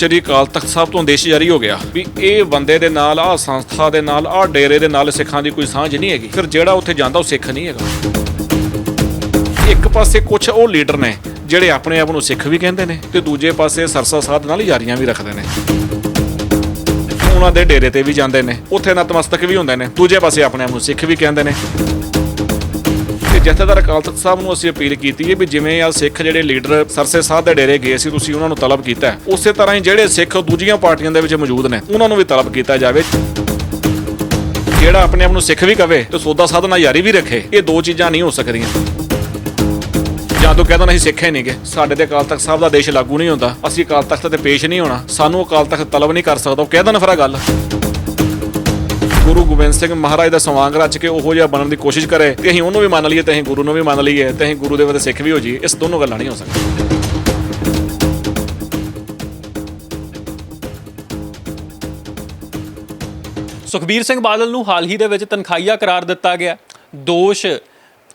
ਸ਼੍ਰੀ ਅਕਾਲ ਤਖਤ ਸਾਹਿਬ ਤੋਂ ਆਦੇਸ਼ ਜਾਰੀ ਹੋ ਗਿਆ ਵੀ ਇਹ ਬੰਦੇ ਦੇ ਨਾਲ, ਆਹ ਸੰਸਥਾ ਦੇ ਨਾਲ, ਆਹ ਡੇਰੇ ਦੇ ਨਾਲ ਸਿੱਖਾਂ ਦੀ ਕੋਈ ਸਾਂਝ ਨਹੀਂ ਹੈਗੀ। ਫਿਰ ਜਿਹੜਾ ਉੱਥੇ ਜਾਂਦਾ ਉਹ ਸਿੱਖ ਨਹੀਂ ਹੈਗਾ। ਇੱਕ ਪਾਸੇ ਕੁਝ ਉਹ ਲੀਡਰ ਨੇ ਜਿਹੜੇ ਆਪਣੇ ਆਪ ਨੂੰ ਸਿੱਖ ਵੀ ਕਹਿੰਦੇ ਨੇ ਤੇ ਦੂਜੇ ਪਾਸੇ ਸਰਸਾ ਸਾਧ ਨਾਲ ਯਾਰੀਆਂ ਵੀ ਰੱਖਦੇ ਨੇ। ਉਹਨਾਂ ਦੇ ਡੇਰੇ ਤੇ ਵੀ ਜਾਂਦੇ ਨੇ, ਉੱਥੇ ਨਤਮਸਤਕ ਵੀ ਹੁੰਦੇ ਨੇ, ਦੂਜੇ ਪਾਸੇ ਆਪਣੇ ਆਪ ਨੂੰ ਸਿੱਖ ਵੀ ਕਹਿੰਦੇ ਨੇ। ਜਥੇਦਾਰ ਅਕਾਲ ਤਖਤ ਸਾਹਿਬ ਨੂੰ ਅਸੀਂ ਅਪੀਲ ਕੀਤੀ ਹੈ ਵੀ ਜਿਵੇਂ ਆ ਸਿੱਖ ਜਿਹੜੇ ਲੀਡਰ ਸਰਸੇ ਸਾਹਿਬ ਦੇ ਡੇਰੇ ਗਏ ਸੀ, ਤੁਸੀਂ ਉਹਨਾਂ ਨੂੰ ਤਲਬ ਕੀਤਾ ਉਸੇ ਤਰ੍ਹਾਂ ਹੀ ਜਿਹੜੇ ਸਿੱਖ ਦੂਜੀਆਂ ਪਾਰਟੀਆਂ ਦੇ ਵਿੱਚ ਮੌਜੂਦ ਨੇ, ਉਹਨਾਂ ਨੂੰ ਵੀ ਤਲਬ ਕੀਤਾ ਜਾਵੇ। ਜਿਹੜਾ ਆਪਣੇ ਆਪ ਨੂੰ ਸਿੱਖ ਵੀ ਕਵੇ ਤੇ ਸੋਦਾ ਸਾਧ ਨਾਲ ਯਾਰੀ ਵੀ ਰੱਖੇ, ਇਹ ਦੋ ਚੀਜ਼ਾਂ ਨਹੀਂ ਹੋ ਸਕਦੀਆਂ। ਜਾਂ ਤੂੰ ਕਹਿੰਦਾ ਨਹੀਂ ਸਿੱਖੇ ਨਹੀਂਗੇ। ਸਾਡੇ ਤੇ ਅਕਾਲ ਤਖਤ ਸਾਹਿਬ ਦਾ ਦੇਸ਼ ਲਾਗੂ ਨਹੀਂ ਹੁੰਦਾ। ਅਸੀਂ ਅਕਾਲ ਤਖਤ ਤੇ ਪੇਸ਼ ਨਹੀਂ ਹੋਣਾ। ਸਾਨੂੰ ਅਕਾਲ ਤਖਤ ਤਲਬ ਨਹੀਂ ਕਰ ਸਕਦਾ। ਉਹ ਕਹਿ ਦੇਣ ਫਿਰ ਗੱਲ। ਗੁਰੂ ਗੋਬਿੰਦ ਸਿੰਘ ਮਹਾਰਾਜ ਦਾ ਸਵਾਂਗ ਰਚ ਕੇ ਉਹੋ ਜਿਹਾ ਬਣਨ ਦੀ ਕੋਸ਼ਿਸ਼ ਕਰੇ ਤੇ ਅਸੀਂ ਉਹਨੂੰ ਵੀ ਮੰਨ ਲਈਏ ਤੇ ਅਸੀਂ ਗੁਰੂ ਨੂੰ ਵੀ ਮੰਨ ਲਈਏ ਤੇ ਅਸੀਂ ਗੁਰੂ ਦੇ ਵਿੱਚ ਸਿੱਖ ਵੀ ਹੋ ਜਾਈਏ, ਇਸ ਦੋਨੋਂ ਗੱਲਾਂ ਨਹੀਂ ਹੋ ਸਕਦੀਆਂ। ਸੁਖਬੀਰ ਸਿੰਘ ਬਾਦਲ ਨੂੰ ਹਾਲ ਹੀ ਦੇ ਵਿੱਚ ਤਨਖਾਹੀਆ ਕਰਾਰ ਦਿੱਤਾ ਗਿਆ। ਦੋਸ਼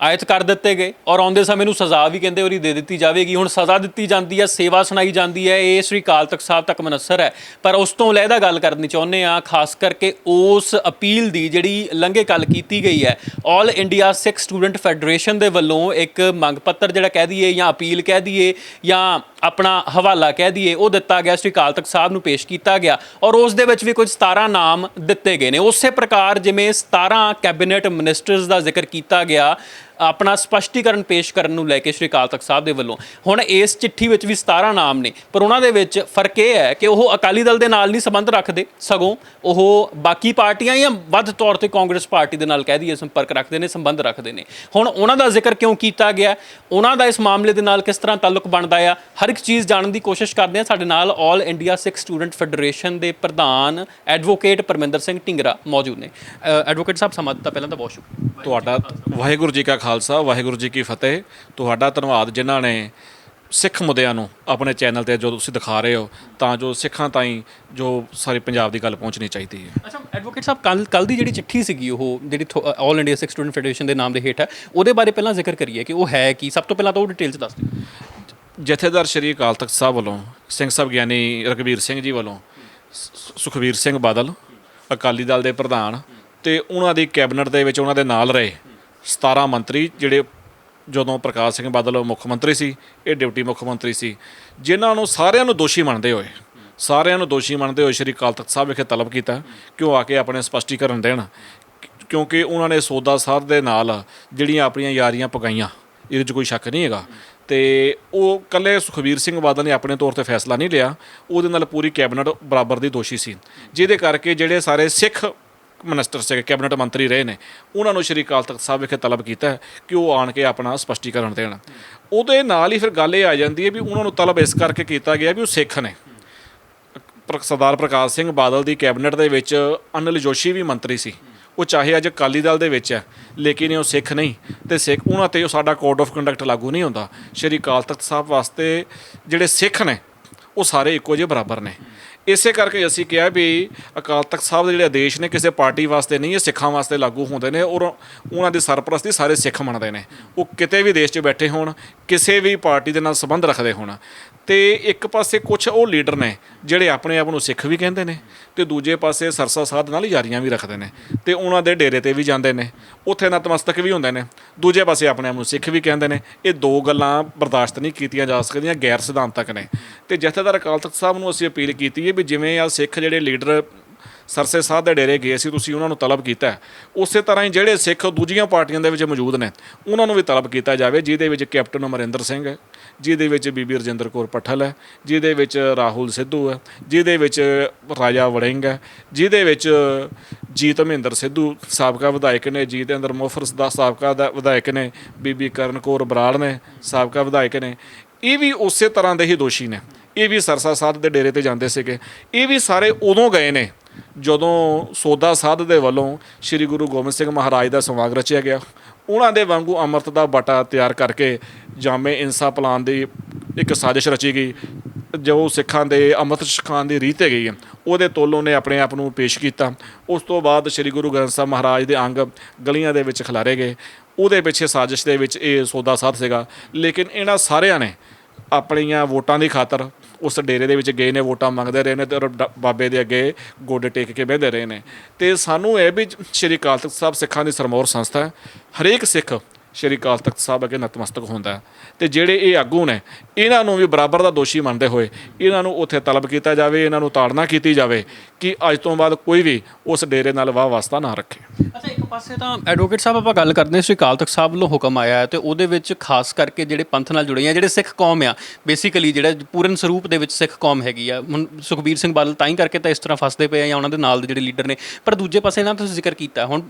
ਆਇਤ ਕਰ ਦਿੱਤੇ ਗਏ ਔਰ ਆਉਂਦੇ ਸਮੇਂ ਨੂੰ ਸਜ਼ਾ ਵੀ ਕਹਿੰਦੇ ਉਹਦੀ ਦੇ ਦਿੱਤੀ ਜਾਵੇਗੀ। ਹੁਣ ਸਜ਼ਾ ਦਿੱਤੀ ਜਾਂਦੀ ਹੈ, ਸੇਵਾ ਸੁਣਾਈ ਜਾਂਦੀ ਹੈ, ਇਹ ਸ੍ਰੀ ਅਕਾਲ ਤਖਤ ਸਾਹਿਬ ਤੱਕ ਮਨਸਰ ਹੈ। ਪਰ ਉਸ ਤੋਂ ਲਹਿਦਾ ਗੱਲ ਕਰਨੀ ਚਾਹੁੰਦੇ ਆ ਖਾਸ ਕਰਕੇ ਉਸ ਅਪੀਲ ਦੀ ਜਿਹੜੀ ਲੰਘੇ ਕੱਲ ਕੀਤੀ ਗਈ ਹੈ। 올 ਇੰਡੀਆ ਸਿੱਖ ਸਟੂਡੈਂਟ ਫੈਡਰੇਸ਼ਨ ਦੇ ਵੱਲੋਂ ਇੱਕ ਮੰਗ ਪੱਤਰ ਜਿਹੜਾ ਕਹਿ ਦਈਏ ਜਾਂ ਅਪੀਲ ਕਹਿ ਦਈਏ ਜਾਂ ਆਪਣਾ ਹਵਾਲਾ ਕਹਿ ਦਈਏ, ਉਹ ਦਿੱਤਾ ਗਿਆ, ਸ੍ਰੀ ਅਕਾਲ ਤਖਤ ਸਾਹਿਬ ਨੂੰ ਪੇਸ਼ ਕੀਤਾ ਗਿਆ ਔਰ ਉਸ ਦੇ ਵਿੱਚ ਵੀ ਕੁਝ 17 ਨਾਮ ਦਿੱਤੇ ਗਏ ਨੇ। ਉਸੇ ਪ੍ਰਕਾਰ ਜਿਵੇਂ 17 ਕੈਬਨਿਟ ਮਿਨਿਸਟਰਸ ਦਾ ਜ਼ਿਕਰ ਕੀਤਾ ਗਿਆ ਆਪਣਾ ਸਪਸ਼ਟੀਕਰਨ ਪੇਸ਼ ਕਰਨ ਨੂੰ ਲੈ ਕੇ ਸ੍ਰੀ ਅਕਾਲ ਤਖਤ ਸਾਹਿਬ ਦੇ ਵੱਲੋਂ। ਹੁਣ ਇਸ ਚਿੱਠੀ ਵਿੱਚ ਵੀ 17 ਨਾਮ ਨੇ, ਪਰ ਉਹਨਾਂ ਦੇ ਵਿੱਚ ਫ਼ਰਕ ਇਹ ਹੈ ਕਿ ਉਹ ਅਕਾਲੀ ਦਲ ਦੇ ਨਾਲ ਨਹੀਂ ਸੰਬੰਧ ਰੱਖਦੇ, ਸਗੋਂ ਉਹ ਬਾਕੀ ਪਾਰਟੀਆਂ ਜਾਂ ਵੱਧ ਤੌਰ ਤੇ ਕਾਂਗਰਸ ਪਾਰਟੀ ਦੇ ਨਾਲ ਕਹਿ ਦਈਏ ਸੰਪਰਕ ਰੱਖਦੇ ਨੇ, ਸੰਬੰਧ ਰੱਖਦੇ ਨੇ। ਹੁਣ ਉਹਨਾਂ ਦਾ ਜ਼ਿਕਰ ਕਿਉਂ ਕੀਤਾ ਗਿਆ? ਉਹਨਾਂ ਦਾ ਇਸ ਮਾਮਲੇ ਦੇ ਨਾਲ ਕਿਸ ਤਰ੍ਹਾਂ ਤਾਲੁਕ ਬਣਦਾ ਆ? ਹਰ ਇੱਕ ਚੀਜ਼ ਜਾਣਨ ਦੀ ਕੋਸ਼ਿਸ਼ ਕਰਦੇ ਆ ਸਾਡੇ ਨਾਲ all India Sikh student federation ਦੇ ਪ੍ਰਧਾਨ ਐਡਵੋਕੇਟ ਪਰਮਿੰਦਰ ਸਿੰਘ ਢਿੰਗਰਾ ਮੌਜੂਦ ਨੇ। ਐਡਵੋਕੇਟ ਸਾਹਿਬ, ਸਮਾਂ ਦਿੱਤਾ ਪਹਿਲਾਂ ਤਾਂ ਬਹੁਤ ਸ਼ੁਕਰੀਆ। ਤੁਹਾਡਾ ਵਾਹਿਗੁਰੂ ਜੀ ਕਾ ਖਾਲਸਾ ਵਾਹਿਗੁਰੂ ਜੀ ਕੀ ਫਤਿਹ। ਤੁਹਾਡਾ ਧੰਨਵਾਦ ਜਿਨ੍ਹਾਂ ਨੇ ਸਿੱਖ ਮੁੱਦਿਆਂ ਨੂੰ ਆਪਣੇ ਚੈਨਲ ਤੇ ਜੋ ਤੁਸੀਂ ਦਿਖਾ ਰਹੇ ਹੋ ਤਾਂ ਜੋ ਸਿੱਖਾਂ ਤਾਈਂ ਜੋ ਸਾਰੇ ਪੰਜਾਬ ਦੀ ਗੱਲ ਪਹੁੰਚਣੀ ਚਾਹੀਦੀ ਹੈ। ਅੱਛਾ ਐਡਵੋਕੇਟ ਸਾਹਿਬ ਕੱਲ ਕੱਲ ਦੀ ਜਿਹੜੀ ਚਿੱਠੀ ਸੀਗੀ ਉਹ ਜਿਹੜੀ 올 ਇੰਡੀਆ ਸਿੱਖ ਸਟੂਡੈਂਟ ਫੈਡਰੇਸ਼ਨ ਦੇ ਨਾਮ ਦੇ ਹੇਠ ਹੈ ਉਹਦੇ ਬਾਰੇ ਪਹਿਲਾਂ ਜ਼ਿਕਰ ਕਰੀਏ ਕਿ ਉਹ ਹੈ ਕੀ। ਸਭ ਤੋਂ ਪਹਿਲਾਂ ਤਾਂ ਉਹ ਡਿਟੇਲ ਚ ਦੱਸ ਦਿਓ। ਜਥੇਦਾਰ ਸ਼੍ਰੀ ਅਕਾਲ ਤਖਤ ਸਾਹਿਬ ਵੱਲੋਂ ਸਿੰਘ ਸਾਹਿਬ ਗਿਆਨੀ ਰਘਬੀਰ ਸਿੰਘ ਜੀ ਵੱਲੋਂ ਸ- ਸੁਖਬੀਰ ਸਿੰਘ ਬਾਦਲ ਅਕਾਲੀ ਦਲ ਦੇ ਪ੍ਰਧਾਨ ਤੇ ਉਹਨਾਂ ਦੀ ਕੈਬਨਿਟ ਦੇ ਵਿੱਚ ਉਹਨਾਂ ਦੇ ਨਾਲ ਰਹੇ। 17 ਮੰਤਰੀ ਜਿਹੜੇ ਜਦੋਂ ਪ੍ਰਕਾਸ਼ ਸਿੰਘ ਬਾਦਲ ਮੁੱਖ ਮੰਤਰੀ ਸੀ, ਇਹ ਡਿਪਟੀ ਮੁੱਖ ਮੰਤਰੀ ਸੀ, ਜਿਨ੍ਹਾਂ ਨੂੰ ਸਾਰਿਆਂ ਨੂੰ ਦੋਸ਼ੀ ਮੰਨਦੇ ਹੋਏ, ਸਾਰਿਆਂ ਨੂੰ ਦੋਸ਼ੀ ਮੰਨਦੇ ਹੋਏ ਸ਼੍ਰੀ ਅਕਾਲ ਤਖਤ ਸਾਹਿਬ ਵਿਖੇ ਤਲਬ ਕੀਤਾ ਕਿ ਉਹ ਆ ਕੇ ਆਪਣੇ ਸਪਸ਼ਟੀਕਰਨ ਦੇਣ? ਕਿਉਂਕਿ ਉਹਨਾਂ ਨੇ ਸੌਦਾ ਸਾਹਿਬ ਦੇ ਨਾਲ ਜਿਹੜੀਆਂ ਆਪਣੀਆਂ ਯਾਰੀਆਂ ਪਕਾਈਆਂ, ਇਹਦੇ 'ਚ ਕੋਈ ਸ਼ੱਕ ਨਹੀਂ ਹੈਗਾ। ਤੇ ਉਹ ਕੱਲੇ ਸੁਖਬੀਰ ਸਿੰਘ ਬਾਦਲ ਨੇ ਆਪਣੇ ਤੌਰ ਤੇ ਫੈਸਲਾ ਨਹੀਂ ਲਿਆ, ਉਹਦੇ ਨਾਲ ਪੂਰੀ ਕੈਬਨਿਟ ਬਰਾਬਰ ਦੀ ਦੋਸ਼ੀ ਸੀ। ਜਿਹਦੇ ਕਰਕੇ ਜਿਹੜੇ ਸਾਰੇ ਸਿੱਖ ਮਿਨਿਸਟਰ ਸੀਗੇ ਕੈਬਨਿਟ ਮੰਤਰੀ ਰਹੇ ਨੇ, ਉਹਨਾਂ ਨੂੰ ਸ਼੍ਰੀ ਅਕਾਲ ਤਖਤ ਸਾਹਿਬ ਵਿਖੇ ਤਲਬ ਕੀਤਾ ਹੈ ਕਿ ਉਹ ਆਣ ਕੇ ਆਪਣਾ ਸਪਸ਼ਟੀਕਰਨ ਦੇਣ। ਉਹਦੇ ਨਾਲ ਹੀ ਫਿਰ ਗੱਲ ਇਹ ਆ ਜਾਂਦੀ ਹੈ ਵੀ ਉਹਨਾਂ ਨੂੰ ਤਲਬ ਇਸ ਕਰਕੇ ਕੀਤਾ ਗਿਆ ਵੀ ਉਹ ਸਿੱਖ ਨੇ। ਪ੍ਰ- ਸਰਦਾਰ ਪ੍ਰਕਾਸ਼ ਸਿੰਘ ਬਾਦਲ ਦੀ ਕੈਬਨਿਟ ਦੇ ਵਿੱਚ ਅਨਿਲ ਜੋਸ਼ੀ ਵੀ ਮੰਤਰੀ ਸੀ। ਉਹ ਚਾਹੇ ਅੱਜ ਅਕਾਲੀ ਦਲ ਦੇ ਵਿੱਚ ਹੈ, ਲੇਕਿਨ ਉਹ ਸਿੱਖ ਨਹੀਂ ਤੇ ਸਿੱਖ, ਉਹਨਾਂ ਤੇ ਉਹ ਸਾਡਾ ਕੋਡ ਆਫ ਕੰਡਕਟ ਲਾਗੂ ਨਹੀਂ ਹੁੰਦਾ। ਸ਼੍ਰੀ ਅਕਾਲ ਤਖਤ ਸਾਹਿਬ ਵਾਸਤੇ ਜਿਹੜੇ ਸਿੱਖ ਨੇ, ਉਹ ਸਾਰੇ ਇੱਕੋ ਜਿਹੇ ਬਰਾਬਰ ਨੇ। ਇਸੇ ਕਰਕੇ ਅਸੀਂ ਕਿਹਾ ਵੀ ਅਕਾਲ ਤਖਤ ਸਾਹਿਬ ਦੇ ਜਿਹੜੇ ਆਦੇਸ਼ ਨੇ ਕਿਸੇ ਪਾਰਟੀ ਵਾਸਤੇ ਨਹੀਂ, ਇਹ ਸਿੱਖਾਂ ਵਾਸਤੇ ਲਾਗੂ ਹੁੰਦੇ ਨੇ ਔਰ ਉਹਨਾਂ ਦੀ ਸਰਪ੍ਰਸਤੀ ਸਾਰੇ ਸਿੱਖ ਮੰਨਦੇ ਨੇ। ਉਹ ਕਿਤੇ ਵੀ ਦੇਸ਼ 'ਚ ਬੈਠੇ ਹੋਣ, ਕਿਸੇ ਵੀ ਪਾਰਟੀ ਦੇ ਨਾਲ ਸੰਬੰਧ ਰੱਖਦੇ ਹੋਣ। ਤੇ ਇੱਕ ਪਾਸੇ ਕੁਝ ਉਹ ਲੀਡਰ ਨੇ ਜਿਹੜੇ ਆਪਣੇ ਆਪ ਨੂੰ ਸਿੱਖ ਵੀ ਕਹਿੰਦੇ ਨੇ ਤੇ ਦੂਜੇ ਪਾਸੇ ਸਰਸਾ ਸਾਧ ਨਾਲ ਯਾਰੀਆਂ ਵੀ ਰੱਖਦੇ ਨੇ ਤੇ ਉਹਨਾਂ ਦੇ ਡੇਰੇ ਤੇ ਵੀ ਜਾਂਦੇ ਨੇ, ਉੱਥੇ ਨਤਮਸਤਕ ਵੀ ਹੁੰਦੇ ਨੇ, ਦੂਜੇ ਪਾਸੇ ਆਪਣੇ ਆਪ ਨੂੰ ਸਿੱਖ ਵੀ ਕਹਿੰਦੇ ਨੇ। ਇਹ ਦੋ ਗੱਲਾਂ ਬਰਦਾਸ਼ਤ ਨਹੀਂ ਕੀਤੀਆਂ ਜਾ ਸਕਦੀਆਂ, ਗੈਰ ਸਿਧਾਂਤਕ ਨੇ। ਤੇ ਜਥੇਦਾਰ ਅਕਾਲ ਤਖਤ ਸਾਹਿਬ ਨੂੰ ਅਸੀਂ ਅਪੀਲ ਕੀਤੀ ਹੈ ਵੀ ਜਿਵੇਂ ਆ ਸਿੱਖ ਜਿਹੜੇ ਲੀਡਰ ਸਰਸੇ ਸਾਹਿਬ ਦੇ ਡੇਰੇ ਗਏ ਸੀ, ਤੁਸੀਂ ਉਹਨਾਂ ਨੂੰ ਤਲਬ ਕੀਤਾ ਉਸੇ ਤਰ੍ਹਾਂ ਹੀ ਜਿਹੜੇ ਸਿੱਖ ਦੂਜੀਆਂ ਪਾਰਟੀਆਂ ਦੇ ਵਿੱਚ ਮੌਜੂਦ ਨੇ, ਉਹਨਾਂ ਨੂੰ ਵੀ ਤਲਬ ਕੀਤਾ ਜਾਵੇ, ਜਿਹਦੇ ਵਿੱਚ ਕੈਪਟਨ ਅਮਰਿੰਦਰ ਸਿੰਘ ਹੈ, ਜਿਹਦੇ ਵਿੱਚ ਬੀਬੀ ਰਜਿੰਦਰ ਕੌਰ ਪੱਠਲ ਹੈ, ਜਿਹਦੇ ਵਿੱਚ ਰਾਹੁਲ ਸਿੱਧੂ ਹੈ, ਜਿਹਦੇ ਵਿੱਚ ਰਾਜਾ ਵੜਿੰਗ ਹੈ, ਜਿਹਦੇ ਵਿੱਚ ਜੀਤ ਮਹਿੰਦਰ ਸਿੱਧੂ ਸਾਬਕਾ ਵਿਧਾਇਕ ਨੇ, ਜੀਤ ਜੀਤੇਂਦਰ ਮੋਫਰ ਦਾ ਸਾਬਕਾ ਦਾ ਵਿਧਾਇਕ ਨੇ, ਬੀਬੀ ਕਰਨ ਕੌਰ ਬਰਾੜ ਨੇ ਸਾਬਕਾ ਵਿਧਾਇਕ ਨੇ। ਇਹ ਵੀ ਉਸੇ ਤਰ੍ਹਾਂ ਦੇ ਹੀ ਦੋਸ਼ੀ ਨੇ। ਇਹ ਵੀ ਸਰਸਾ ਸਾਧ ਦੇ ਡੇਰੇ ਤੇ ਜਾਂਦੇ ਸੀਗੇ। ਇਹ ਵੀ ਸਾਰੇ ਉਦੋਂ ਗਏ ਨੇ, ਜਦੋਂ ਸੋਦਾ ਸਾਧ ਦੇ ਵੱਲੋਂ ਸ੍ਰੀ ਗੁਰੂ ਗੋਬਿੰਦ ਸਿੰਘ ਮਹਾਰਾਜ ਦਾ ਸਮਾਗ ਰਚਿਆ ਗਿਆ। ਉਹਨਾਂ ਦੇ ਵਾਂਗੂ ਅੰਮ੍ਰਿਤ ਦਾ ਬਟਾ ਤਿਆਰ ਕਰਕੇ ਜਾਮੇ ਇਨਸਾ ਪਲਾਨ ਦੀ ਇੱਕ ਸਾਜ਼ਿਸ਼ ਰਚੀ ਗਈ, ਜੋ ਸਿੱਖਾਂ ਦੇ ਅੰਮ੍ਰਿਤ ਛਕਾਉਣ ਦੀ ਰੀਤ ਹੈਗੀ ਹੈ। ਉਹਦੇ ਤੋਲੋਂ ਨੇ ਆਪਣੇ ਆਪ ਨੂੰ ਪੇਸ਼ ਕੀਤਾ। ਉਸ ਤੋਂ ਬਾਅਦ ਸ੍ਰੀ ਗੁਰੂ ਗ੍ਰੰਥ ਸਾਹਿਬ ਮਹਾਰਾਜ ਦੇ ਅੰਗ ਗਲੀਆਂ ਦੇ ਵਿੱਚ ਖਿਲਾਰੇ ਗਏ। ਉਹਦੇ ਪਿੱਛੇ ਸਾਜ਼ਿਸ਼ ਦੇ ਵਿੱਚ ਇਹ ਸੌਦਾ ਸਾਧ ਸੀਗਾ। ਲੇਕਿਨ ਇਹਨਾਂ ਸਾਰਿਆਂ ਨੇ ਆਪਣੀਆਂ ਵੋਟਾਂ ਦੀ ਖਾਤਰ ਉਸ ਡੇਰੇ ਦੇ ਵਿੱਚ ਗਏ ਨੇ, ਵੋਟਾਂ ਮੰਗਦੇ ਰਹੇ ਨੇ ਤੇ ਔਰ ਡ- ਬਾਬੇ ਦੇ ਅੱਗੇ ਗੋਡੇ ਟੇਕ ਕੇ ਬਹਿੰਦੇ ਰਹੇ ਨੇ। ਤੇ ਸਾਨੂੰ ਇਹ ਵੀ ਸ਼੍ਰੀ ਅਕਾਲ ਤਖਤ ਸਾਹਿਬ ਸਿੱਖਾਂ ਦੀ ਸਰਮੌਰ ਸੰਸਥਾ ਹੈ। ਹਰੇਕ ਸਿੱਖ ਸ਼੍ਰੀ ਅਕਾਲ ਤਖਤ ਸਾਹਿਬ ਅੱਗੇ ਨਤਮਸਤਕ ਹੁੰਦਾ ਹੈ। ਤੇ ਜਿਹੜੇ ਇਹ ਆਗੂ ਨੇ, ਇਹਨਾਂ ਨੂੰ ਵੀ ਬਰਾਬਰ ਦਾ ਦੋਸ਼ੀ ਮੰਨਦੇ ਹੋਏ ਇਹਨਾਂ ਨੂੰ ਉੱਥੇ ਤਲਬ ਕੀਤਾ ਜਾਵੇ, ਇਹਨਾਂ ਨੂੰ ਤਾੜਨਾ ਕੀਤੀ ਜਾਵੇ ਕਿ ਅੱਜ ਤੋਂ ਬਾਅਦ ਕੋਈ ਵੀ ਉਸ ਡੇਰੇ ਨਾਲ ਵਾਹ ਵਾਸਤਾ ਨਾ ਰੱਖੇ। ਅੱਛਾ, ਇੱਕ ਪਾਸੇ ਤਾਂ ਐਡਵੋਕੇਟ ਸਾਹਿਬ ਆਪਾਂ ਗੱਲ ਕਰਦੇ ਹਾਂ, ਸ੍ਰੀ ਅਕਾਲ ਤਖਤ ਸਾਹਿਬ ਵੱਲੋਂ ਹੁਕਮ ਆਇਆ ਹੈ ਤੇ ਉਹਦੇ ਵਿੱਚ ਖਾਸ ਕਰਕੇ ਜਿਹੜੇ ਪੰਥ ਨਾਲ ਜੁੜੇ ਆ, ਜਿਹੜੇ ਸਿੱਖ ਕੌਮ ਆ ਬੇਸਿਕਲੀ ਜਿਹੜਾ ਪੂਰਨ ਸਰੂਪ ਦੇ ਵਿੱਚ ਸਿੱਖ ਕੌਮ ਹੈਗੀ ਆ, ਹੁਣ ਸੁਖਬੀਰ ਸਿੰਘ ਬਾਦਲ ਤਾਂ ਹੀ ਕਰਕੇ ਤਾਂ ਇਸ ਤਰ੍ਹਾਂ ਫਸਦੇ ਪਏ ਆ ਜਾਂ ਉਹਨਾਂ ਦੇ ਨਾਲ ਦੇ ਜਿਹੜੇ ਲੀਡਰ ਨੇ, ਪਰ ਦੂਜੇ ਪਾਸੇ ਇਹਨਾਂ ਤੁਸੀਂ ਜ਼ਿਕਰ ਕੀਤਾ, ਹੁਣ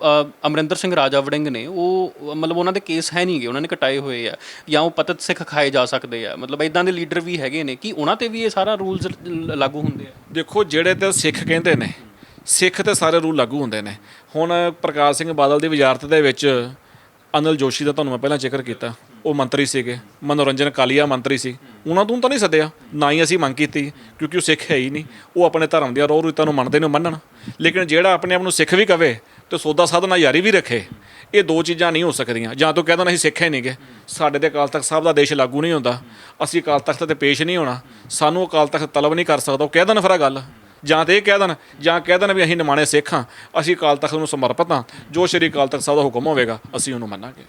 ਅਮਰਿੰਦਰ ਸਿੰਘ ਰਾਜਾ ਵੜਿੰਗ ਨੇ, ਉਹ, ਮਤਲਬ ਉਹਨਾਂ ਦੇ ਕੇਸ ਹੈ ਨਹੀਂਗੇ ਉਹਨਾਂ ਨੇ ਕਟਾਏ ਹੋਏ ਆ, ਜਾਂ ਉਹ ਪਤਤ ਸਿੱਖ ਖਾਏ ਜਾ ਸਕਦੇ ਆ। ਮਤਲਬ ਇਦਾਂ ਦੇ ਲੀਡਰ ਵੀ ਹੈਗੇ ਨੇ ਕਿ ਉਹਨਾਂ ਤੇ ਵੀ ਇਹ ਸਾਰਾ ਰੂਲਸ ਲਾਗੂ ਹੁੰਦੇ ਆ। ਦੇਖੋ, ਜਿਹੜੇ ਤੇ ਸਿੱਖ ਕਹਿੰਦੇ ਨੇ, ਸਿੱਖ ਤੇ ਸਾਰੇ ਰੂਲ ਲਾਗੂ ਹੁੰਦੇ ਨੇ। ਹੁਣ ਪ੍ਰਕਾਸ਼ ਸਿੰਘ ਬਾਦਲ ਦੀ ਵਜ਼ਾਰਤ ਦੇ ਵਿੱਚ ਅਨਿਲ ਜੋਸ਼ੀ ਦਾ ਤੁਹਾਨੂੰ ਮੈਂ ਪਹਿਲਾਂ ਜ਼ਿਕਰ ਕੀਤਾ। ਉਹ ਮੰਤਰੀ ਸੀਗੇ, ਮਨੋਰੰਜਨ ਕਾਲੀਆ ਮੰਤਰੀ ਸੀ। ਉਹਨਾਂ ਤੋਂ ਤਾਂ ਨਹੀਂ ਸੱਦਿਆ, ਨਾ ਹੀ ਅਸੀਂ ਮੰਗ ਕੀਤੀ, ਕਿਉਂਕਿ ਉਹ ਸਿੱਖ ਹੈ ਹੀ ਨਹੀਂ। ਉਹ ਆਪਣੇ ਧਰਮ ਦੀਆਂ ਰੋਹ ਰੀਤਾਂ ਨੂੰ ਮੰਨਦੇ ਨੇ, ਉਹ ਮੰਨਣ। ਲੇਕਿਨ ਜਿਹੜਾ ਆਪਣੇ ਆਪ ਨੂੰ ਸਿੱਖ ਵੀ ਕਵੇ, ਤੇ ਸੌਦਾ ਸਾਧਨਾ ਯਾਰੀ ਵੀ ਰੱਖੇ ਇਹ ਦੋ ਚੀਜ਼ਾਂ ਨਹੀਂ ਹੋ ਸਕਦੀਆਂ। ਜਾਂ ਤੂੰ ਕਹਿੰਦਾ ਅਸੀਂ ਸਿੱਖ ਹੀ ਨਹੀਂਗੇ ਸਾਡੇ ਤੇ ਅਕਾਲ ਤਖਤ ਸਾਹਿਬ ਦਾ ਦੇਸ਼ ਲਾਗੂ ਨਹੀਂ ਹੁੰਦਾ। ਅਸੀਂ ਅਕਾਲ ਤਖਤ ਤੇ ਪੇਸ਼ ਨਹੀਂ ਹੋਣਾ। ਸਾਨੂੰ ਅਕਾਲ ਤਖਤ ਤਲਬ ਨਹੀਂ ਕਰ ਸਕਦਾ। ਉਹ ਕਹਿ ਦੇਣ ਫਰਾ ਗੱਲ। ਜਾਂ ਤੇ ਇਹ ਕਹਿ ਦੇਣ, ਜਾਂ ਕਹਿ ਦੇਣ ਵੀ ਅਸੀਂ ਨਿਮਾਣੇ ਸਿੱਖ ਹਾਂ। ਅਸੀਂ ਅਕਾਲ ਤਖਤ ਨੂੰ ਸਮਰਪਿਤ ਹਾਂ। ਜੋ ਸ਼੍ਰੀ ਅਕਾਲ ਤਖਤ ਸਾਹਿਬ ਦਾ ਹੁਕਮ ਹੋਵੇਗਾ, ਅਸੀਂ ਉਹਨੂੰ ਮੰਨਾਂਗੇ।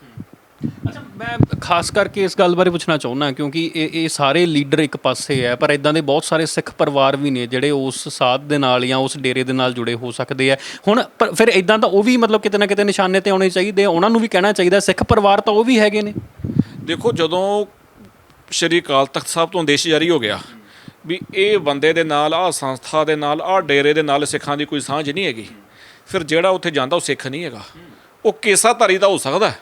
ਅੱਛਾ ਮੈਂ ਖਾਸ ਕਰਕੇ ਇਸ ਗੱਲ ਬਾਰੇ ਪੁੱਛਣਾ ਚਾਹੁੰਦਾ ਕਿਉਂਕਿ ਇਹ ਇਹ ਸਾਰੇ ਲੀਡਰ ਇੱਕ ਪਾਸੇ ਹੈ ਪਰ ਇਦਾਂ ਦੇ ਬਹੁਤ ਸਾਰੇ ਸਿੱਖ ਪਰਿਵਾਰ ਵੀ ਨੇ ਜਿਹੜੇ ਉਸ ਸਾਧ ਦੇ ਨਾਲ ਜਾਂ ਉਸ ਡੇਰੇ ਦੇ ਨਾਲ ਜੁੜੇ ਹੋ ਸਕਦੇ ਆ। ਹੁਣ ਪਰ ਫਿਰ ਇਦਾਂ ਤਾਂ ਉਹ ਵੀ ਮਤਲਬ ਕਿਤੇ ਨਾ ਕਿਤੇ ਨਿਸ਼ਾਨੇ ਤੇ ਆਉਣੇ ਚਾਹੀਦੇ ਆ ਉਹਨਾਂ ਨੂੰ ਵੀ ਕਹਿਣਾ ਚਾਹੀਦਾ ਸਿੱਖ ਪਰਿਵਾਰ ਤਾਂ ਉਹ ਵੀ ਹੈਗੇ ਨੇ। ਦੇਖੋ ਜਦੋਂ ਸ਼੍ਰੀ ਅਕਾਲ ਤਖਤ ਸਾਹਿਬ ਤੋਂ ਆਦੇਸ਼ ਜਾਰੀ ਹੋ ਗਿਆ ਵੀ ਇਹ ਬੰਦੇ ਦੇ ਨਾਲ ਆਹ ਸੰਸਥਾ ਦੇ ਨਾਲ ਆਹ ਡੇਰੇ ਦੇ ਨਾਲ ਸਿੱਖਾਂ ਦੀ ਕੋਈ ਸਾਂਝ ਨਹੀਂ ਹੈਗੀ ਫਿਰ ਜਿਹੜਾ ਉੱਥੇ ਜਾਂਦਾ ਉਹ ਸਿੱਖ ਨਹੀਂ ਹੈਗਾ। ਉਹ ਕੇਸਾਧਾਰੀ ਤਾਂ ਹੋ ਸਕਦਾ ਹੈ,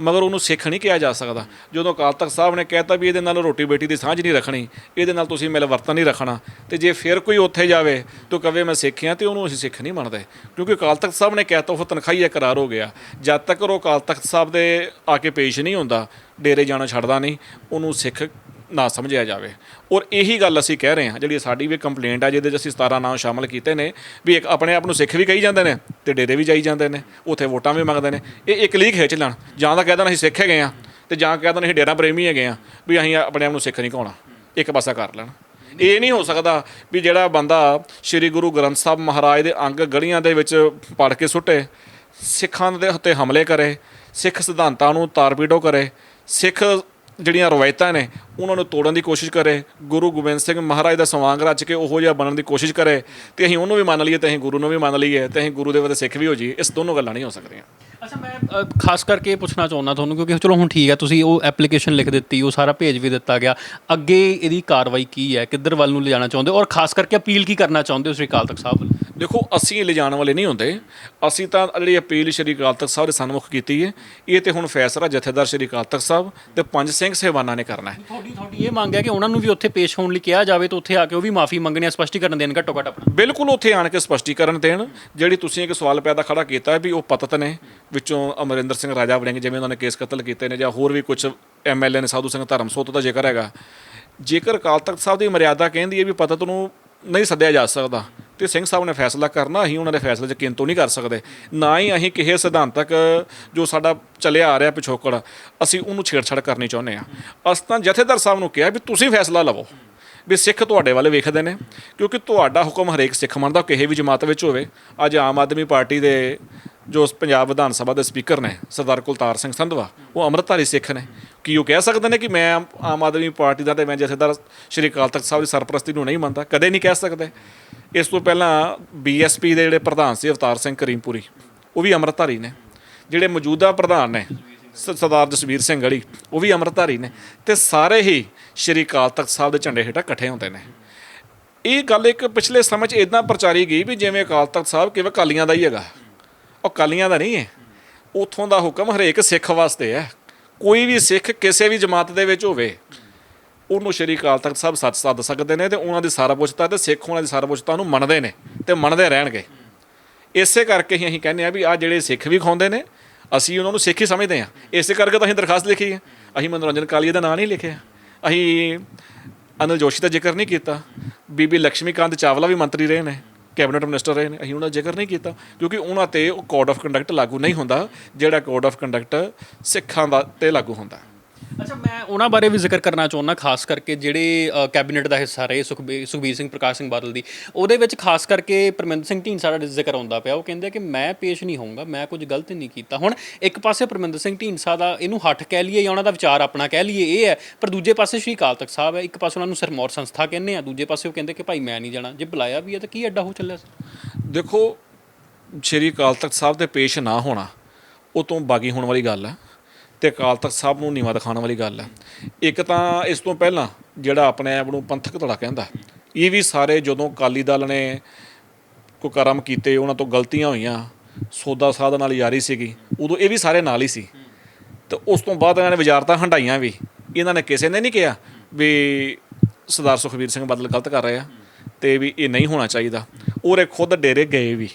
ਮਗਰ ਉਹਨੂੰ ਸਿੱਖ ਨਹੀਂ ਕਿਹਾ ਜਾ ਸਕਦਾ। ਜਦੋਂ ਅਕਾਲ ਤਖਤ ਸਾਹਿਬ ਨੇ ਕਹਿਤਾ ਵੀ ਇਹਦੇ ਨਾਲ ਰੋਟੀ ਬੇਟੀ ਦੀ ਸਾਂਝ ਨਹੀਂ ਰੱਖਣੀ, ਇਹਦੇ ਨਾਲ ਤੁਸੀਂ ਮਿਲ ਵਰਤਨ ਨਹੀਂ ਰੱਖਣਾ, ਤੇ ਜੇ ਫਿਰ ਕੋਈ ਉੱਥੇ ਜਾਵੇ, ਤਾਂ ਕਵੇ ਮੈਂ ਸਿੱਖ ਹਾਂ ਤੇ ਉਹਨੂੰ ਅਸੀਂ ਸਿੱਖ ਨਹੀਂ ਮੰਨਦੇ। ਕਿਉਂਕਿ ਅਕਾਲ ਤਖਤ ਸਾਹਿਬ ਨੇ ਕਹਿਤਾ, ਉਹ ਤਨਖਾਹੀਆ ਕਰਾਰ ਹੋ ਗਿਆ। ਜਦ ਤੱਕ ਉਹ ਅਕਾਲ ਤਖਤ ਸਾਹਿਬ ਦੇ ਆ ਕੇ ਪੇਸ਼ ਨਹੀਂ ਹੁੰਦਾ, ਡੇਰੇ ਜਾਣਾ ਛੱਡਦਾ ਨਹੀਂ, ਉਹਨੂੰ ਸਿੱਖ ਨਾ ਸਮਝਿਆ ਜਾਵੇ। ਔਰ ਇਹੀ ਗੱਲ ਅਸੀਂ ਕਹਿ ਰਹੇ ਹਾਂ, ਜਿਹੜੀ ਸਾਡੀ ਵੀ ਕੰਪਲੇਂਟ ਆ, ਜਿਹਦੇ 'ਚ ਅਸੀਂ 17 ਨਾਂ ਸ਼ਾਮਲ ਕੀਤੇ ਨੇ, ਵੀ ਇੱਕ ਆਪਣੇ ਆਪ ਨੂੰ ਸਿੱਖ ਵੀ ਕਹੀ ਜਾਂਦੇ ਨੇ ਤੇ ਡੇਰੇ ਵੀ ਜਾਈ ਜਾਂਦੇ ਨੇ, ਉੱਥੇ ਵੋਟਾਂ ਵੀ ਮੰਗਦੇ ਨੇ। ਇਹ ਇੱਕ ਲੀਕ ਖਿੱਚ ਲੈਣ ਜਾਂ ਤਾਂ ਕਹਿ ਦੇਣ ਅਸੀਂ ਸਿੱਖ ਹੈਗੇ ਆ ਤੇ ਜਾਂ ਕਹਿ ਦੇਣ ਅਸੀਂ ਡੇਰਾ ਪ੍ਰੇਮੀ ਹੈਗੇ ਆ ਵੀ ਅਸੀਂ ਆਪਣੇ ਆਪ ਨੂੰ ਸਿੱਖ ਨਹੀਂ ਕਹਾਉਣਾ। ਇੱਕ ਪਾਸਾ ਕਰ ਲੈਣ। ਇਹ ਨਹੀਂ ਹੋ ਸਕਦਾ ਵੀ ਜਿਹੜਾ ਬੰਦਾ ਸ੍ਰੀ ਗੁਰੂ ਗ੍ਰੰਥ ਸਾਹਿਬ ਮਹਾਰਾਜ ਦੇ ਅੰਗ ਗਲੀਆਂ ਦੇ ਵਿੱਚ ਪੜ ਕੇ ਸੁੱਟੇ, ਸਿੱਖਾਂ ਦੇ ਉੱਤੇ ਹਮਲੇ ਕਰੇ, ਸਿੱਖ ਸਿਧਾਂਤਾਂ ਨੂੰ ਤਾਰਪੀਡੋ ਕਰੇ, ਸਿੱਖ ਜਿਹੜੀਆਂ ਰਵਾਇਤਾਂ ਨੇ, ਉਹਨਾਂ ਨੂੰ ਤੋੜਨ ਦੀ ਕੋਸ਼ਿਸ਼ ਕਰੇ, ਗੁਰੂ ਗੋਬਿੰਦ ਸਿੰਘ ਮਹਾਰਾਜ ਦਾ ਸਵਾਂਗ ਰਚ ਕੇ ਉਹੋ ਜਿਹਾ ਬਣਨ ਦੀ ਕੋਸ਼ਿਸ਼ ਕਰੇ, ਤੇ ਅਸੀਂ ਉਹਨੂੰ ਵੀ ਮੰਨ ਲਈਏ, ਤੇ ਅਸੀਂ ਗੁਰੂ ਨੂੰ ਵੀ ਮੰਨ ਲਈਏ, ਤੇ ਅਸੀਂ ਗੁਰੂ ਦੇ ਵੱਲ ਸਿੱਖ ਵੀ ਹੋ ਜਾਈਏ, ਇਸ ਦੋਨੋਂ ਗੱਲਾਂ ਨਹੀਂ ਹੋ ਸਕਦੀਆਂ। ਅੱਛਾ ਮੈਂ ਖਾਸ ਕਰਕੇ ਪੁੱਛਣਾ ਚਾਹੁੰਦਾ ਤੁਹਾਨੂੰ ਕਿਉਂਕਿ ਚਲੋ ਹੁਣ ਠੀਕ ਹੈ ਤੁਸੀਂ ਉਹ ਐਪਲੀਕੇਸ਼ਨ ਲਿਖ ਦਿੱਤੀ ਉਹ ਸਾਰਾ ਭੇਜ ਵੀ ਦਿੱਤਾ ਗਿਆ। ਅੱਗੇ ਇਹਦੀ ਕਾਰਵਾਈ ਕੀ ਹੈ? ਕਿੱਧਰ ਵੱਲ ਨੂੰ ਲਿਜਾਣਾ ਚਾਹੁੰਦੇ ਹੋ? ਔਰ ਖਾਸ ਕਰਕੇ ਅਪੀਲ ਕੀ ਕਰਨਾ ਚਾਹੁੰਦੇ ਹੋ ਸ੍ਰੀ ਅਕਾਲ ਤਖਤ ਸਾਹਿਬ ਵੱਲ? ਦੇਖੋ ਅਸੀਂ ਲਿਜਾਣ ਵਾਲੇ ਨਹੀਂ ਹੁੰਦੇ। ਅਸੀਂ ਤਾਂ ਜਿਹੜੀ ਅਪੀਲ ਸ਼੍ਰੀ ਅਕਾਲ ਤਖਤ ਸਾਹਿਬ ਦੇ ਸਨਮੁਖ ਕੀਤੀ ਹੈ ਇਹ ਤੇ ਹੁਣ ਫੈਸਲਾ ਜਥੇਦਾਰ ਸ਼੍ਰੀ ਅਕਾਲ ਤਖਤ ਸਾਹਿਬ ਤੇ ਪੰਜ ਸਿੰਘ ਸਹਿਬਾਨਾਂ ਨੇ ਕਰਨਾ ਹੈ। ਤੁਹਾਡੀ ਤੁਹਾਡੀ ਇਹ ਮੰਗ ਹੈ ਕਿ ਉਹਨਾਂ ਨੂੰ ਵੀ ਉੱਥੇ ਪੇਸ਼ ਹੋਣ ਲਈ ਕਿਹਾ ਜਾਵੇ ਤਾਂ ਉੱਥੇ ਆ ਕੇ ਉਹ ਵੀ ਮਾਫੀ ਮੰਗਣੀ ਆ ਸਪਸ਼ਟੀਕਰਨ ਦੇਣ ਘੱਟੋ ਘੱਟ ਆਪਣਾ। ਬਿਲਕੁਲ ਉੱਥੇ ਆਣ ਕੇ ਸਪਸ਼ਟੀਕਰਨ ਦੇਣ। ਜਿਹੜੀ ਤੁਸੀਂ ਇੱਕ ਸਵਾਲ ਪੈਦਾ ਖੜਾ ਕੀਤਾ ਹੈ ਵੀ ਉਹ ਪਤਤ ਨੇ ਵਿੱਚੋਂ ਅਮਰਿੰਦਰ ਸਿੰਘ ਰਾਜਾ ਵੜਿੰਗ ਜਿਵੇਂ ਉਹਨਾਂ ਨੇ ਕੇਸ ਕਤਲ ਕੀਤੇ ਨੇ ਜਾਂ ਹੋਰ ਵੀ ਕੁਝ ਐਮਐਲਏ ਨੇ ਸਾਧੂ ਸਿੰਘ ਧਰਮਸੋਤ ਦਾ ਜ਼ਿਕਰ ਹੈਗਾ। ਜੇਕਰ ਅਕਾਲ ਤਖਤ ਸਾਹਿਬ ਦੀ ਮਰਿਆਦਾ ਕਹਿੰਦੀ ਹੈ ਵੀ ਪਤਤ ਨੂੰ ਨਹੀਂ ਸੱਦਿਆ ਜਾ ਸਕਦਾ, ਤੇ ਸਿੰਘ ਸਾਹਿਬ ਨੇ ਫੈਸਲਾ ਕਰਨਾ ਅਸੀਂ ਉਹਨਾਂ ਦੇ ਫੈਸਲੇ 'ਚ ਕਿੰਤੂ ਨਹੀਂ ਕਰ ਸਕਦੇ। ਨਾ ਹੀ ਅਸੀਂ ਕਿਸੇ ਸਿਧਾਂਤਕ ਜੋ ਸਾਡਾ ਚੱਲਿਆ ਆ ਰਿਹਾ ਪਿਛੋਕੜ, ਅਸੀਂ ਉਹਨੂੰ ਛੇੜਛਾੜ ਕਰਨੀ ਚਾਹੁੰਦੇ ਆ ਅਸ ਤਾਂ ਜਥੇਦਾਰ ਸਾਹਿਬ ਨੂੰ ਕਿਹਾ ਵੀ ਤੁਸੀਂ ਫੈਸਲਾ ਲਵੋ ਵੀ ਸਿੱਖ ਤੁਹਾਡੇ ਵੱਲ ਵੇਖਦੇ ਨੇ, ਕਿਉਂਕਿ ਤੁਹਾਡਾ ਹੁਕਮ ਹਰੇਕ ਸਿੱਖ ਮੰਨਦਾ ਕਿਸੇ ਵੀ ਜਮਾਤ ਵਿੱਚ ਹੋਵੇ। ਅੱਜ ਆਮ ਆਦਮੀ ਪਾਰਟੀ ਦੇ ਜੋ ਪੰਜਾਬ ਵਿਧਾਨ ਸਭਾ ਦੇ ਸਪੀਕਰ ਨੇ, ਸਰਦਾਰ ਕੁਲਤਾਰ ਸਿੰਘ ਸੰਧਵਾ, ਉਹ ਅੰਮ੍ਰਿਤਧਾਰੀ ਸਿੱਖ ਨੇ। ਕੀ ਉਹ ਕਹਿ ਸਕਦੇ ਨੇ ਕਿ ਮੈਂ ਆਮ- ਆਦਮੀ ਪਾਰਟੀ ਦਾ ਤੇ ਮੈਂ ਜਥੇਦਾਰ ਸ਼੍ਰੀ ਅਕਾਲ ਤਖਤ ਸਾਹਿਬ ਦੀ ਸਰਪ੍ਰਸਤੀ ਨੂੰ ਨਹੀਂ ਮੰਨਦਾ? ਕਦੇ ਨਹੀਂ ਕਹਿ ਸਕਦੇ। ਇਸ ਤੋਂ ਪਹਿਲਾਂ ਬੀਐਸਪੀ ਦੇ ਜਿਹੜੇ ਪ੍ਰਧਾਨ ਸੀ ਅਵਤਾਰ ਸਿੰਘ ਕਰੀਮਪੁਰੀ, ਉਹ ਵੀ ਅੰਮ੍ਰਿਤਧਾਰੀ ਨੇ। ਜਿਹੜੇ ਮੌਜੂਦਾ ਪ੍ਰਧਾਨ ਨੇ ਸਰਦਾਰ ਜਸਵੀਰ ਸਿੰਘ ਗੜੀ ਉਹ ਵੀ ਅੰਮ੍ਰਿਤਧਾਰੀ ਨੇ ਤੇ ਸਾਰੇ ਹੀ ਸ਼੍ਰੀ ਅਕਾਲ ਤਖਤ ਸਾਹਿਬ ਦੇ ਝੰਡੇ ਹੇਠਾਂ ਇਕੱਠੇ ਹੁੰਦੇ ਨੇ। ਇਹ ਗੱਲ ਇੱਕ ਪਿਛਲੇ ਸਮੇਂ 'ਚ ਇਦਾਂ ਪ੍ਰਚਾਰੀ ਗਈ ਵੀ ਜਿਵੇਂ ਅਕਾਲ ਤਖਤ ਸਾਹਿਬ ਕਿਵੇਂ ਕਾਲੀਆਂ ਦਾ ਹੀ ਹੈਗਾ। ਉਹ ਕਾਲੀਆਂ ਦਾ ਨਹੀਂ ਹੈ। ਉਥੋਂ ਦਾ ਹੁਕਮ ਹਰੇਕ ਸਿੱਖ ਵਾਸਤੇ ਹੈ। ਕੋਈ ਵੀ ਸਿੱਖ ਕਿਸੇ ਵੀ ਜਮਾਤ ਦੇ ਵਿੱਚ ਹੋਵੇ, ਉਹਨੂੰ ਸ਼੍ਰੀ ਅਕਾਲ ਤਖਤ ਸਾਹਿਬ ਸੱਚ ਸੱਦ ਸਕਦੇ ਨੇ ਤੇ ਉਹਨਾਂ ਦੀ ਸਾਰਾ ਸਰਵਉੱਚਤਾ ਤੇ ਸਿੱਖ ਉਹਨਾਂ ਦੀ ਸਾਰਾ ਸਰਵਉੱਚਤਾ ਨੂੰ ਮੰਨਦੇ ਨੇ ਤੇ ਮੰਨਦੇ ਰਹਿਣਗੇ। ਇਸੇ ਕਰਕੇ ਹੀ ਅਸੀਂ ਕਹਿੰਦੇ ਆ ਵੀ ਆ ਜਿਹੜੇ ਸਿੱਖ ਵੀ ਖਾਉਂਦੇ ਨੇ, ਅਸੀਂ ਉਹਨਾਂ ਨੂੰ ਸਿੱਖ ਹੀ ਸਮਝਦੇ ਆ ਇਸੇ ਕਰਕੇ ਤਾਂ ਅਸੀਂ ਦਰਖਾਸਤ ਲਿਖੀ ਹੈ। ਅਸੀਂ ਮਨੋਰੰਜਨ ਕਾਲੀਆ ਦਾ ਨਾਂ ਨਹੀਂ ਲਿਖਿਆ। ਅਸੀਂ ਅਨਿਲ ਜੋਸ਼ੀ ਦਾ ਜ਼ਿਕਰ ਨਹੀਂ ਕੀਤਾ। ਬੀਬੀ ਲక్ష్ਮੀਕਾਂਤ ਚਾਵਲਾ ਵੀ ਮੰਤਰੀ ਰਹੇ ਨੇ। ਕੈਬਨਿਟ ਮਿਨਿਸਟਰ ਰਹੇ ਨੇ। ਅਸੀਂ ਉਹਨਾਂ ਦਾ ਜ਼ਿਕਰ ਨਹੀਂ ਕੀਤਾ, ਕਿਉਂਕਿ ਉਹਨਾਂ ਤੇ ਉਹ ਕੋਡ ਆਫ ਕੰਡਕਟ ਲਾਗੂ ਨਹੀਂ ਹੁੰਦਾ, ਜਿਹੜਾ ਕੋਡ ਆਫ ਕੰਡਕਟ ਸਿੱਖਾਂ ਦਾ ਤੇ ਲਾਗੂ ਹੁੰਦਾ। ਅੱਛਾ, ਮੈਂ ਉਹਨਾਂ ਬਾਰੇ ਵੀ ਜ਼ਿਕਰ ਕਰਨਾ ਚਾਹੁੰਦਾ, ਖਾਸ ਕਰਕੇ ਜਿਹੜੇ ਕੈਬਨਿਟ ਦਾ ਹਿੱਸਾ ਰਹੇ ਸੁਖਬੀਰ ਸੁਖਬੀਰ ਸਿੰਘ, ਪ੍ਰਕਾਸ਼ ਸਿੰਘ ਬਾਦਲ ਦੀ। ਉਹਦੇ ਵਿੱਚ ਖਾਸ ਕਰਕੇ ਪਰਮਿੰਦਰ ਸਿੰਘ ਢੀਂਡਸਾ ਦਾ ਜ਼ਿਕਰ ਆਉਂਦਾ ਪਿਆ। ਉਹ ਕਹਿੰਦੇ ਕਿ ਮੈਂ ਪੇਸ਼ ਨਹੀਂ ਹੋਊਂਗਾ, ਮੈਂ ਕੁਝ ਗਲਤ ਨਹੀਂ ਕੀਤਾ। ਹੁਣ ਇੱਕ ਪਾਸੇ ਪਰਮਿੰਦਰ ਸਿੰਘ ਢੀਂਡਸਾ ਦਾ ਇਹਨੂੰ ਹੱਠ ਕਹਿ ਲਈਏ ਜਾਂ ਉਹਨਾਂ ਦਾ ਵਿਚਾਰ ਆਪਣਾ ਕਹਿ ਲਈਏ ਇਹ ਹੈ, ਪਰ ਦੂਜੇ ਪਾਸੇ ਸ਼੍ਰੀ ਅਕਾਲ ਤਖਤ ਸਾਹਿਬ ਹੈ। ਇੱਕ ਪਾਸੇ ਉਹਨਾਂ ਨੂੰ ਸਰਮੌਰ ਸੰਸਥਾ ਕਹਿੰਦੇ ਆ, ਦੂਜੇ ਪਾਸੇ ਉਹ ਕਹਿੰਦੇ ਕਿ ਭਾਈ ਮੈਂ ਨਹੀਂ ਜਾਣਾ। ਜੇ ਬੁਲਾਇਆ ਵੀ ਹੈ ਤਾਂ ਕੀ ਐਡਾ ਹੋ ਚੱਲਿਆ ਸੀ? ਦੇਖੋ, ਸ਼੍ਰੀ ਅਕਾਲ ਤਖਤ ਸਾਹਿਬ ਤੇ ਪੇਸ਼ ਨਾ ਹੋਣਾ, ਉਹ ਤੋਂ ਬਾਗੀ ਹੋਣ ਵਾਲੀ ਗੱਲ ਹੈ। ਤੇ ਅਕਾਲ ਤਖਤ ਸਾਹਿਬ ਨੂੰ ਨੀਵਾ ਦਿਖਾਉਣ ਵਾਲੀ ਗੱਲ ਹੈ। ਇੱਕ ਤਾਂ ਇਸ ਤੋਂ ਪਹਿਲਾਂ ਜਿਹੜਾ ਆਪਣੇ ਆਪ ਨੂੰ ਪੰਥਕ ਧੜਾ ਕਹਿੰਦਾ ਇਹ ਵੀ ਸਾਰੇ ਜਦੋਂ ਅਕਾਲੀ ਦਲ ਨੇ ਕੋਈ ਕਰਮ ਕੀਤੇ, ਉਹਨਾਂ ਤੋਂ ਗਲਤੀਆਂ ਹੋਈਆਂ, ਸੋਦਾ ਸਾਧ ਨਾਲ ਯਾਰੀ ਸੀਗੀ, ਉਦੋਂ ਇਹ ਵੀ ਸਾਰੇ ਨਾਲ ਹੀ ਸੀ। ਤੇ ਉਸ ਤੋਂ ਬਾਅਦ ਇਹਨਾਂ ਨੇ ਵਜ਼ਾਰਤਾਂ ਹੰਡਾਈਆਂ ਵੀ। ਇਹਨਾਂ ਨੇ ਕਿਸੇ ਨੇ ਨਹੀਂ ਕਿਹਾ ਵੀ ਸਰਦਾਰ ਸੁਖਬੀਰ ਸਿੰਘ ਬਾਦਲ ਗਲਤ ਕਰ ਰਹੇ ਆ ਤੇ ਵੀ ਇਹ ਨਹੀਂ ਹੋਣਾ ਚਾਹੀਦਾ। ਔਰ ਇਹ ਖੁਦ ਡੇਰੇ ਗਏ ਵੀ।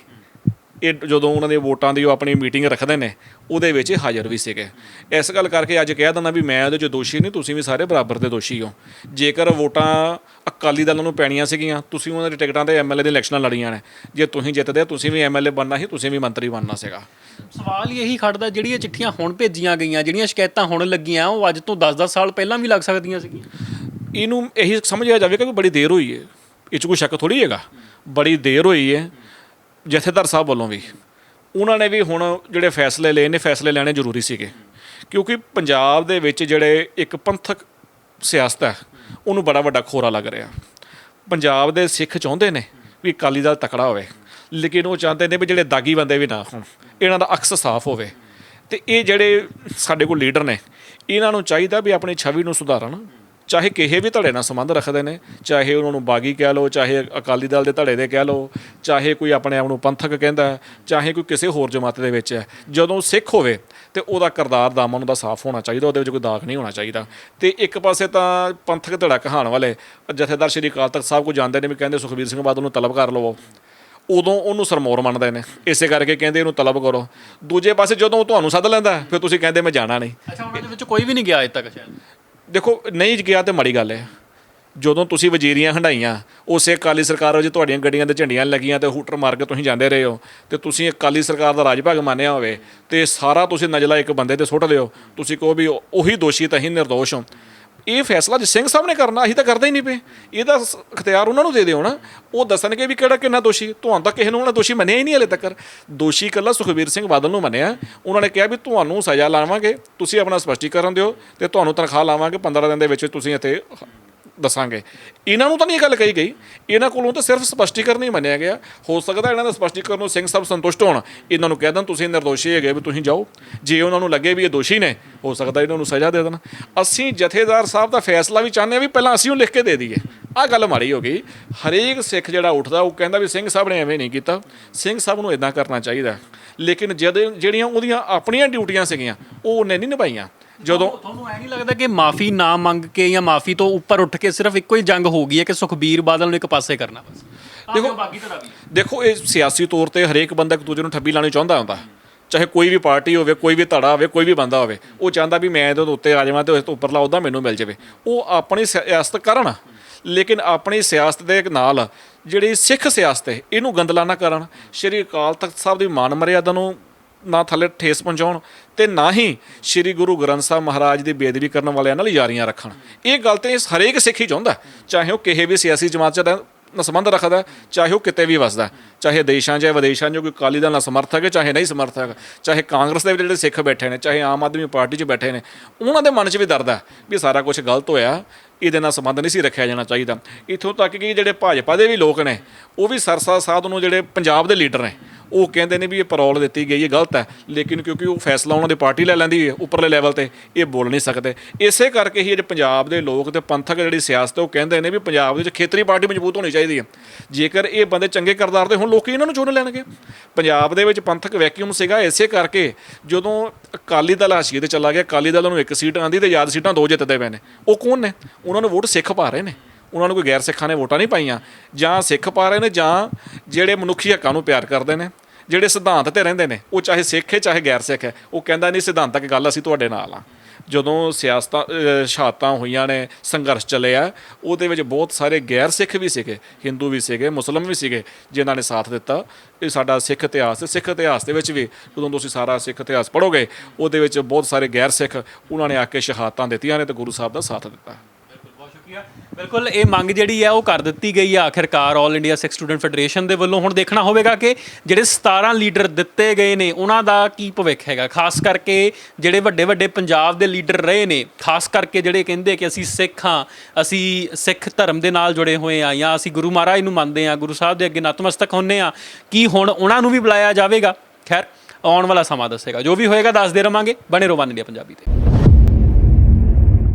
ਇਹ ਜਦੋਂ ਉਹਨਾਂ ਦੇ ਵੋਟਾਂ ਦੀ ਉਹ ਆਪਣੀ ਮੀਟਿੰਗ ਰੱਖਦੇ ਨੇ ਉਹਦੇ ਵਿੱਚ ਇਹ ਹਾਜ਼ਰ ਵੀ ਸੀਗੇ। ਇਸ ਗੱਲ ਕਰਕੇ ਅੱਜ ਕਹਿ ਦਿੰਦਾ ਵੀ ਮੈਂ ਉਹਦੇ 'ਚ ਦੋਸ਼ੀ ਨਹੀਂ ਤੁਸੀਂ ਵੀ ਸਾਰੇ ਬਰਾਬਰ ਦੇ ਦੋਸ਼ੀ ਹੋ। ਜੇਕਰ ਵੋਟਾਂ ਅਕਾਲੀ ਦਲ ਨੂੰ ਪੈਣੀਆਂ ਸੀਗੀਆਂ ਤੁਸੀਂ ਉਹਨਾਂ ਦੀ ਟਿਕਟਾਂ ਤੇ ਐਮਐਲਏ ਦੀ ਇਲੈਕਸ਼ਨਾਂ ਲੜੀਆਂ ਨੇ। ਜੇ ਤੁਸੀਂ ਜਿੱਤਦੇ ਤੁਸੀਂ ਵੀ ਐਮਐਲਏ ਬਣਨਾ ਸੀ ਤੁਸੀਂ ਵੀ ਮੰਤਰੀ ਬਣਨਾ ਸੀਗਾ। ਸਵਾਲ ਇਹੀ ਖੜਦਾ ਜਿਹੜੀਆਂ ਚਿੱਠੀਆਂ ਹੁਣ ਭੇਜੀਆਂ ਗਈਆਂ ਜਿਹੜੀਆਂ ਸ਼ਿਕਾਇਤਾਂ ਹੁਣ ਲੱਗੀਆਂ ਉਹ ਅੱਜ ਤੋਂ 10-10 ਸਾਲ ਪਹਿਲਾਂ ਵੀ ਲੱਗ ਸਕਦੀਆਂ ਸੀਗੀਆਂ। ਇਹਨੂੰ ਇਹੀ ਸਮਝਿਆ ਜਾਵੇ ਕਿ ਬੜੀ ਦੇਰ ਹੋਈ ਹੈ ਇਹ 'ਚ ਕੋਈ ਸ਼ੱਕ ਥੋੜੀ ਹੈਗਾ। ਬੜੀ ਦੇਰ ਹੋਈ ਹੈ ਜਥੇਦਾਰ ਸਾਹਿਬ ਵੱਲੋਂ ਵੀ, ਉਹਨਾਂ ਨੇ ਵੀ ਹੁਣ ਜਿਹੜੇ ਫੈਸਲੇ ਲਏ ਨੇ, ਫੈਸਲੇ ਲੈਣੇ ਜ਼ਰੂਰੀ ਸੀਗੇ। ਕਿਉਂਕਿ ਪੰਜਾਬ ਦੇ ਵਿੱਚ ਜਿਹੜੇ ਇੱਕ ਪੰਥਕ ਸਿਆਸਤ ਹੈ, ਉਹਨੂੰ ਬੜਾ ਵੱਡਾ ਖੋਰਾ ਲੱਗ ਰਿਹਾ। ਪੰਜਾਬ ਦੇ ਸਿੱਖ ਚਾਹੁੰਦੇ ਨੇ ਵੀ ਅਕਾਲੀ ਦਲ ਤਕੜਾ ਹੋਵੇ, ਲੇਕਿਨ ਉਹ ਚਾਹੁੰਦੇ ਨੇ ਵੀ ਜਿਹੜੇ ਦਾਗੀ ਬੰਦੇ ਵੀ ਨਾ ਹੋਣ, ਇਹਨਾਂ ਦਾ ਅਕਸ ਸਾਫ਼ ਹੋਵੇ। ਤੇ ਇਹ ਜਿਹੜੇ ਸਾਡੇ ਕੋਲ ਲੀਡਰ ਨੇ, ਇਹਨਾਂ ਨੂੰ ਚਾਹੀਦਾ ਵੀ ਆਪਣੀ ਛਵੀ ਨੂੰ ਸੁਧਾਰਨ। ਚਾਹੇ ਕਿਸੇ ਵੀ ਧੜੇ ਨਾਲ ਸੰਬੰਧ ਰੱਖਦੇ ਨੇ, ਚਾਹੇ ਉਹਨਾਂ ਨੂੰ ਬਾਗੀ ਕਹਿ ਲਓ, ਚਾਹੇ ਅਕਾਲੀ ਦਲ ਦੇ ਧੜੇ ਦੇ ਕਹਿ ਲਓ, ਚਾਹੇ ਕੋਈ ਆਪਣੇ ਆਪ ਨੂੰ ਪੰਥਕ ਕਹਿੰਦਾ ਚਾਹੇ ਕੋਈ ਕਿਸੇ ਹੋਰ ਜਮਾਤ ਦੇ ਵਿੱਚ ਹੈ, ਜਦੋਂ ਸਿੱਖ ਹੋਵੇ ਤੇ ਉਹਦਾ ਕਰਦਾਰ ਦਾਮਨ ਉਹਦਾ ਸਾਫ਼ ਹੋਣਾ ਚਾਹੀਦਾ, ਉਹਦੇ ਵਿੱਚ ਕੋਈ ਦਾਗ ਨਹੀਂ ਹੋਣਾ ਚਾਹੀਦਾ। ਤੇ ਇੱਕ ਪਾਸੇ ਤਾਂ ਪੰਥਕ ਧੜਾ ਕਹਾਣ ਵਾਲੇ ਜਥੇਦਾਰ ਸ਼੍ਰੀ ਅਕਾਲ ਤਖਤ ਸਾਹਿਬ ਕੋ ਜਾਂਦੇ ਨੇ ਵੀ ਕਹਿੰਦੇ ਸੁਖਬੀਰ ਸਿੰਘ ਬਾਦਲ ਨੂੰ ਤਲਬ ਕਰ ਲਵੋ। ਉਦੋਂ ਉਹਨੂੰ ਸਰਮੋਰ ਮੰਨਦੇ ਨੇ, ਇਸੇ ਕਰਕੇ ਕਹਿੰਦੇ ਇਹਨੂੰ ਤਲਬ ਕਰੋ। ਦੂਜੇ ਪਾਸੇ ਜਦੋਂ ਉਹ ਤੁਹਾਨੂੰ ਸੱਦ ਲੈਂਦਾ, ਫਿਰ ਤੁਸੀਂ ਕਹਿੰਦੇ ਮੈਂ ਜਾਣਾ ਨਹੀਂ। ਅੱਛਾ, ਉਹਨਾਂ ਦੇ ਵਿੱਚ ਕੋਈ ਵੀ ਨਹੀਂ ਗਿਆ ਅਜੇ ਤੱਕ ਸ਼ਾਇਦ? ਦੇਖੋ, ਨਹੀਂ ਗਿਆ ਤੇ ਮਾੜੀ ਗੱਲ ਹੈ। ਜਦੋਂ ਤੁਸੀਂ ਵਜ਼ੀਰੀਆਂ ਹੰਡਾਈਆਂ ਉਸੇ ਅਕਾਲੀ ਸਰਕਾਰ ਵਿੱਚ ਤੁਹਾਡੀਆਂ ਗੱਡੀਆਂ ਤੇ ਝੰਡੀਆਂ ਲੱਗੀਆਂ ਤੇ ਹੂਟਰ ਮਾਰ ਕੇ ਤੁਸੀਂ ਜਾਂਦੇ ਰਹੇ ਹੋ ਤੇ ਤੁਸੀਂ ਅਕਾਲੀ ਸਰਕਾਰ ਦਾ ਰਾਜ ਭਾਗ ਮੰਨਿਆ ਹੋਵੇ ਤੇ ਸਾਰਾ ਤੁਸੀਂ ਨਜਲਾ ਇੱਕ ਬੰਦੇ ਤੇ ਸੁੱਟ ਲਿਓ ਤੁਸੀਂ ਕਹੋ ਵੀ ਉਹੀ ਦੋਸ਼ੀ ਤਾਂ ਹੀ ਨਿਰਦੋਸ਼ ਹੋ। ਇਹ ਫੈਸਲਾ ਜੇ ਸਿੰਘ ਸਾਹਿਬ ਨੇ ਕਰਨਾ, ਅਸੀਂ ਤਾਂ ਕਰਦੇ ਹੀ ਨਹੀਂ ਪਏ। ਇਹਦਾ ਸ- ਅਖਤਿਆਰ ਉਹਨਾਂ ਨੂੰ ਦੇ ਦਿਓ ਨਾ। ਉਹ ਦੱਸਣਗੇ ਵੀ ਕਿਹੜਾ ਕਿੰਨਾ ਦੋਸ਼ੀ। ਤੁਹਾਨੂੰ ਤਾਂ ਕਿਸੇ ਨੂੰ ਉਹਨਾਂ ਦੋਸ਼ੀ ਮੰਨਿਆ ਹੀ ਨਹੀਂ ਹਲੇ ਤੱਕ। ਦੋਸ਼ੀ ਇਕੱਲਾ ਸੁਖਬੀਰ ਸਿੰਘ ਬਾਦਲ ਨੂੰ ਮੰਨਿਆ। ਉਹਨਾਂ ਨੇ ਕਿਹਾ ਵੀ ਤੁਹਾਨੂੰ ਸਜ਼ਾ ਲਾਵਾਂਗੇ। ਤੁਸੀਂ ਆਪਣਾ ਸਪਸ਼ਟੀਕਰਨ ਦਿਓ ਤੇ ਤੁਹਾਨੂੰ ਤਨਖਾਹ ਲਾਵਾਂਗੇ। 15 ਦਿਨ ਦੇ ਵਿੱਚ ਤੁਸੀਂ ਇੱਥੇ ਦੱਸਾਂਗੇ। ਇਹਨਾਂ ਨੂੰ ਤਾਂ ਨਹੀਂ ਇਹ ਗੱਲ ਕਹੀ ਗਈ। ਇਹਨਾਂ ਕੋਲੋਂ ਤਾਂ ਸਿਰਫ ਸਪਸ਼ਟੀਕਰਨ ਹੀ ਮੰਨਿਆ ਗਿਆ। ਹੋ ਸਕਦਾ ਇਹਨਾਂ ਦਾ ਸਪਸ਼ਟੀਕਰਨ ਨੂੰ ਸਿੰਘ ਸਾਹਿਬ ਸੰਤੁਸ਼ਟ ਹੋਣ। ਇਹਨਾਂ ਨੂੰ ਕਹਿ ਦੇਣ, ਤੁਸੀਂ ਨਿਰਦੋਸ਼ੀ ਹੈਗੇ ਵੀ ਤੁਸੀਂ ਜਾਓ। ਜੇ ਉਹਨਾਂ ਨੂੰ ਲੱਗੇ ਵੀ ਇਹ ਦੋਸ਼ੀ ਨੇ, ਹੋ ਸਕਦਾ ਇਹਨਾਂ ਨੂੰ ਸਜ਼ਾ ਦੇ ਦੇਣ। ਅਸੀਂ ਜਥੇਦਾਰ ਸਾਹਿਬ ਦਾ ਫੈਸਲਾ ਵੀ ਚਾਹੁੰਦੇ ਹਾਂ ਵੀ ਪਹਿਲਾਂ ਅਸੀਂ ਉਹ ਲਿਖ ਕੇ ਦੇ ਦਈਏ। ਆਹ ਗੱਲ ਮਾੜੀ ਹੋ ਗਈ। ਹਰੇਕ ਸਿੱਖ ਜਿਹੜਾ ਉੱਠਦਾ, ਉਹ ਕਹਿੰਦਾ ਵੀ ਸਿੰਘ ਸਾਹਿਬ ਨੇ ਐਵੇਂ ਨਹੀਂ ਕੀਤਾ। ਸਿੰਘ ਸਾਹਿਬ ਨੂੰ ਇਦਾਂ ਕਰਨਾ ਚਾਹੀਦਾ। ਲੇਕਿਨ ਜਦ ਜਿਹੜੀਆਂ ਉਹਦੀਆਂ ਆਪਣੀਆਂ ਡਿਊਟੀਆਂ ਸੀਗੀਆਂ, ਉਹ ਉਹਨੇ ਨਹੀਂ ਨਿਭਾਈਆਂ। ਜਦੋਂ ਤੁਹਾਨੂੰ ਐ ਨਹੀਂ ਲੱਗਦਾ ਕਿ ਮਾਫੀ ਨਾ ਮੰਗ ਕੇ ਜਾਂ ਮਾਫੀ ਤੋਂ ਉੱਪਰ ਉੱਠ ਕੇ ਸਿਰਫ ਇੱਕੋ ਹੀ ਜੰਗ ਹੋ ਗਈ ਹੈ ਕਿ ਸੁਖਬੀਰ ਬਾਦਲ ਨੂੰ ਇੱਕ ਪਾਸੇ ਕਰਨਾ ਬਸ? ਦੇਖੋ ਬਾਕੀ ਤਾਂ ਵੀ ਦੇਖੋ ਇਹ ਸਿਆਸੀ ਤੌਰ ਤੇ ਹਰੇਕ ਬੰਦਾ ਇੱਕ ਦੂਜੇ ਨੂੰ ਠੱਬੀ ਲਾਣੀ ਚਾਹੁੰਦਾ ਹੁੰਦਾ। ਚਾਹੇ ਕੋਈ ਵੀ ਪਾਰਟੀ ਹੋਵੇ ਕੋਈ ਵੀ ਧੜਾ ਹੋਵੇ ਕੋਈ ਵੀ ਬੰਦਾ ਹੋਵੇ ਉਹ ਚਾਹੁੰਦਾ ਵੀ ਮੈਂ ਇਹਦੇ ਉੱਤੇ ਆ ਜਾਵਾਂ ਤੇ ਉਸ ਤੋਂ ਉੱਪਰਲਾ ਉਹਦਾ ਮੈਨੂੰ ਮਿਲ ਜਾਵੇ। ਉਹ ਆਪਣੀ ਸਿਆਸਤ ਕਰਨ। ਲੇਕਿਨ ਆਪਣੀ ਸਿਆਸਤ ਦੇ ਨਾਲ ਜਿਹੜੀ ਸਿੱਖ ਸਿਆਸਤ ਹੈ ਇਹਨੂੰ ਗੰਦਲਾ ਨਾ ਕਰਨ। ਸ਼੍ਰੀ ਅਕਾਲ ਤਖਤ ਸਾਹਿਬ ਦੀ ਮਾਨ ਮਰਿਆਦਾ ਨੂੰ ਨਾ ਥੱਲੇ ਠੇਸ ਪਹੁੰਚਾਉਣ ਤੇ ਨਾ ਹੀ ਸ੍ਰੀ ਗੁਰੂ ਗ੍ਰੰਥ ਸਾਹਿਬ ਮਹਾਰਾਜ ਦੀ ਬੇਅਦਬੀ ਕਰਨ ਵਾਲਿਆਂ ਨਾਲ ਯਾਰੀਆਂ ਰੱਖਣ। ਇਹ ਗੱਲ ਤੇ ਹਰੇਕ ਸਿੱਖ ਹੀ ਚਾਹੁੰਦਾ ਚਾਹੇ ਉਹ ਕਿਸੇ ਵੀ ਸਿਆਸੀ ਜਮਾਤ 'ਚ ਨਾਲ ਸੰਬੰਧ ਰੱਖਦਾ ਚਾਹੇ ਉਹ ਕਿਤੇ ਵੀ ਵਸਦਾ ਚਾਹੇ ਦੇਸ਼ਾਂ 'ਚ ਵਿਦੇਸ਼ਾਂ 'ਚ ਕੋਈ ਅਕਾਲੀ ਦਲ ਨਾਲ ਸਮਰਥਕ ਹੈ, ਚਾਹੇ ਨਹੀਂ ਸਮਰਥਕ। ਚਾਹੇ ਕਾਂਗਰਸ ਦੇ ਜਿਹੜੇ ਸਿੱਖ ਬੈਠੇ ਨੇ, ਚਾਹੇ ਆਮ ਆਦਮੀ ਪਾਰਟੀ 'ਚ ਬੈਠੇ ਨੇ, ਉਹਨਾਂ ਦੇ ਮਨ 'ਚ ਵੀ ਦਰਦ ਹੈ ਵੀ ਸਾਰਾ ਕੁਝ ਗਲਤ ਹੋਇਆ, ਇਹਦੇ ਨਾਲ ਸੰਬੰਧ ਨਹੀਂ ਸੀ ਰੱਖਿਆ ਜਾਣਾ ਚਾਹੀਦਾ। ਇੱਥੋਂ ਤੱਕ ਕਿ ਜਿਹੜੇ ਭਾਜਪਾ ਦੇ ਵੀ ਲੋਕ ਨੇ, ਉਹ ਵੀ ਸਰਸਾ ਸਾਧ ਨੂੰ ਜਿਹੜੇ ਪੰਜਾਬ ਦੇ ਲੀਡਰ ਨੇ ਉਹ ਕਹਿੰਦੇ ਨੇ ਵੀ ਇਹ ਪਰੌਲ ਦਿੱਤੀ ਗਈ ਹੈ, ਗਲਤ ਹੈ। ਲੇਕਿਨ ਕਿਉਂਕਿ ਉਹ ਫੈਸਲਾ ਉਹਨਾਂ ਦੀ ਪਾਰਟੀ ਲੈ ਲੈਂਦੀ ਹੈ, ਉੱਪਰਲੇ ਲੈਵਲ ਤੇ, ਇਹ ਬੋਲ ਨਹੀਂ ਸਕਦੇ। ਇਸੇ ਕਰਕੇ ਹੀ ਜਿਹੜੇ ਪੰਜਾਬ ਦੇ ਲੋਕ ਤੇ ਪੰਥਕ ਜਿਹੜੀ ਸਿਆਸਤ ਉਹ ਕਹਿੰਦੇ ਨੇ ਵੀ ਪੰਜਾਬ ਦੇ ਵਿੱਚ ਖੇਤਰੀ ਪਾਰਟੀ ਮਜ਼ਬੂਤ ਹੋਣੀ ਚਾਹੀਦੀ ਹੈ। ਜੇਕਰ ਇਹ ਬੰਦੇ ਚੰਗੇ ਕਰਦਾਰ ਦੇ ਹੁਣ ਲੋਕੀ ਇਹਨਾਂ ਨੂੰ ਚੁਣ ਲੈਣਗੇ। ਪੰਜਾਬ ਦੇ ਵਿੱਚ ਪੰਥਕ ਵੈਕਿਊਮ ਸੀਗਾ, ਇਸੇ ਕਰਕੇ ਜਦੋਂ ਅਕਾਲੀ ਦਲ ਆਸ਼ੀਏ ਤੇ ਚਲਾ ਗਿਆ, ਅਕਾਲੀ ਦਲ ਨੂੰ ਇੱਕ ਸੀਟ ਆਂਦੀ ਤੇ ਯਾਦ ਸੀਟਾਂ ਦੋ ਜਿੱਤਦੇ ਪਏ ਨੇ। ਉਹ ਕੌਣ ਨੇ? ਉਹਨਾਂ ਨੂੰ ਵੋਟ ਸਿੱਖ ਪਾ ਰਹੇ ਨੇ। ਉਹਨਾਂ ਨੂੰ ਕੋਈ ਗੈਰ ਸਿੱਖਾਂ ਨੇ ਵੋਟਾਂ ਨਹੀਂ ਪਾਈਆਂ, ਜਾਂ ਸਿੱਖ ਪਾ ਰਹੇ ਨੇ, ਜਾਂ ਜਿਹੜੇ ਮਨੁੱਖੀ ਹੱਕਾਂ ਨੂੰ ਪਿਆਰ ਕਰਦੇ ਨੇ, ਜਿਹੜੇ ਸਿਧਾਂਤ ਤੇ ਰਹਿੰਦੇ ਨੇ, ਉਹ ਚਾਹੇ ਸਿੱਖ ਹੈ, ਚਾਹੇ ਗੈਰ ਸਿੱਖ ਹੈ, ਉਹ ਕਹਿੰਦਾ ਨਹੀਂ ਸਿਧਾਂਤਕ ਗੱਲ ਅਸੀਂ ਤੁਹਾਡੇ ਨਾਲ ਆ। ਜਦੋਂ ਸਿਆਸਤਾਂ ਸ਼ਹਾਦਤਾਂ ਹੋਈਆਂ ਨੇ, ਸੰਘਰਸ਼ ਚੱਲਿਆ, ਉਹਦੇ ਵਿੱਚ ਬਹੁਤ ਸਾਰੇ ਗੈਰ ਸਿੱਖ ਵੀ ਸੀਗੇ, ਹਿੰਦੂ ਵੀ ਸੀਗੇ, ਮੁਸਲਮ ਵੀ ਸੀਗੇ, ਜਿਨ੍ਹਾਂ ਨੇ ਸਾਥ ਦਿੱਤਾ। ਇਹ ਸਾਡਾ ਸਿੱਖ ਇਤਿਹਾਸ ਹੈ, ਸਿੱਖ ਇਤਿਹਾਸ ਦੇ ਵਿੱਚ ਵੀ ਜਦੋਂ ਤੁਸੀਂ ਸਾਰਾ ਸਿੱਖ ਇਤਿਹਾਸ ਪੜੋਗੇ ਉਹਦੇ ਵਿੱਚ ਬਹੁਤ ਸਾਰੇ ਗੈਰ ਸਿੱਖ, ਉਹਨਾਂ ਨੇ ਆ ਕੇ ਸ਼ਹਾਦਤਾਂ ਦਿੱਤੀਆਂ ਨੇ ਤੇ ਗੁਰੂ ਸਾਹਿਬ ਦਾ ਸਾਥ ਦਿੱਤਾ। ਬਹੁਤ ਸ਼ੁਕਰੀਆ ਬਿਲਕੁਲ, ਇਹ ਮੰਗ ਜਿਹੜੀ ਹੈ ਉਹ ਕਰ ਦਿੱਤੀ ਗਈ ਹੈ ਆਖਿਰਕਾਰ 올 ਇੰਡੀਆ ਸਿੱਖ ਸਟੂਡੈਂਟ ਫੈਡਰੇਸ਼ਨ ਦੇ ਵੱਲੋਂ। ਹੁਣ ਦੇਖਣਾ ਹੋਵੇਗਾ ਕਿ ਜਿਹੜੇ 17 ਲੀਡਰ ਦਿੱਤੇ ਗਏ ਨੇ, ਉਹਨਾਂ ਦਾ ਕੀ ਭਵਿੱਖ ਹੈਗਾ? ਖਾਸ ਕਰਕੇ ਜਿਹੜੇ ਵੱਡੇ ਵੱਡੇ ਪੰਜਾਬ ਦੇ ਲੀਡਰ ਰਹੇ ਨੇ, ਖਾਸ ਕਰਕੇ ਜਿਹੜੇ ਕਹਿੰਦੇ ਕਿ ਅਸੀਂ ਸਿੱਖ ਹਾਂ, ਅਸੀਂ ਸਿੱਖ ਧਰਮ ਦੇ ਨਾਲ ਜੁੜੇ ਹੋਏ ਆ ਜਾਂ ਅਸੀਂ ਗੁਰੂ ਮਹਾਰਾਜ ਨੂੰ ਮੰਨਦੇ ਆ ਗੁਰੂ ਸਾਹਿਬ ਦੇ ਅੱਗੇ ਨਤਮਸਤਕ ਹੁੰਨੇ ਆ ਕੀ ਹੁਣ ਉਹਨਾਂ ਨੂੰ ਵੀ ਬੁਲਾਇਆ ਜਾਵੇਗਾ? ਖੈਰ, ਆਉਣ ਵਾਲਾ ਸਮਾਂ ਦੱਸੇਗਾ। ਜੋ ਵੀ ਹੋਏਗਾ, ਦੱਸਦੇ ਰਵਾਂਗੇ। ਬਣੇ ਰਹੋ ਵਨ ਇੰਡੀਆ ਪੰਜਾਬੀ ਤੇ।